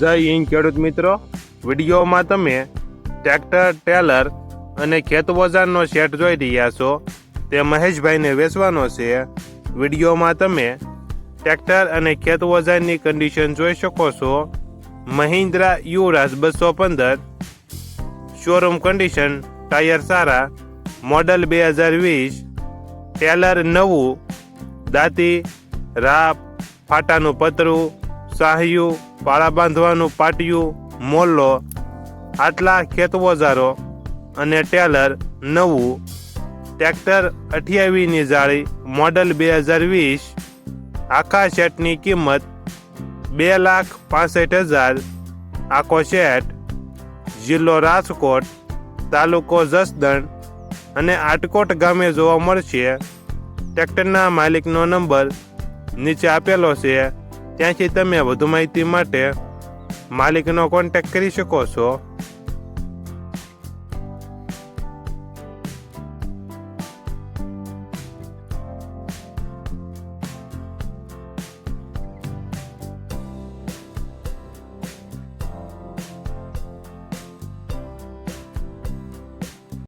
જય હિન્દ, ખેડૂત મિત્રો. વિડીયોમાં તમે ટ્રેક્ટર, ટેલર અને ખેત સેટ જોઈ રહ્યા છો. તે મહેશભાઈને વેચવાનો છે. વિડીયોમાં તમે ટ્રેક્ટર અને ખેત કન્ડિશન જોઈ શકો છો. મહિન્દ્રા યુવરાજ બસો પંદર. શોરૂમ કન્ડિશન ટાયર સારા. મોડલ બે હજાર વીસ. ટેલર નવું. દાંતી, રાપ, ફાટાનું પતરું સાહ્યું, પાળા બાંધવાનું પાટિયું, મોલ્લો, આટલા ખેતવોજારો અને ટેલર નવું ટ્રેક્ટર અઠ્યાવીસની જાળી મોડલ બે હજાર વીસ. આખા સેટની કિંમત બે લાખ પાસઠ હજાર. આખો સેટ જિલ્લો રાજકોટ, તાલુકો જસદણ અને આટકોટ ગામે જોવા મળશે. ટ્રેક્ટરના માલિકનો નંબર નીચે આપેલો છે. ત્યાંથી તમે વધુ માહિતી માટે માલિકનો કોન્ટેક્ટ કરી શકો છો.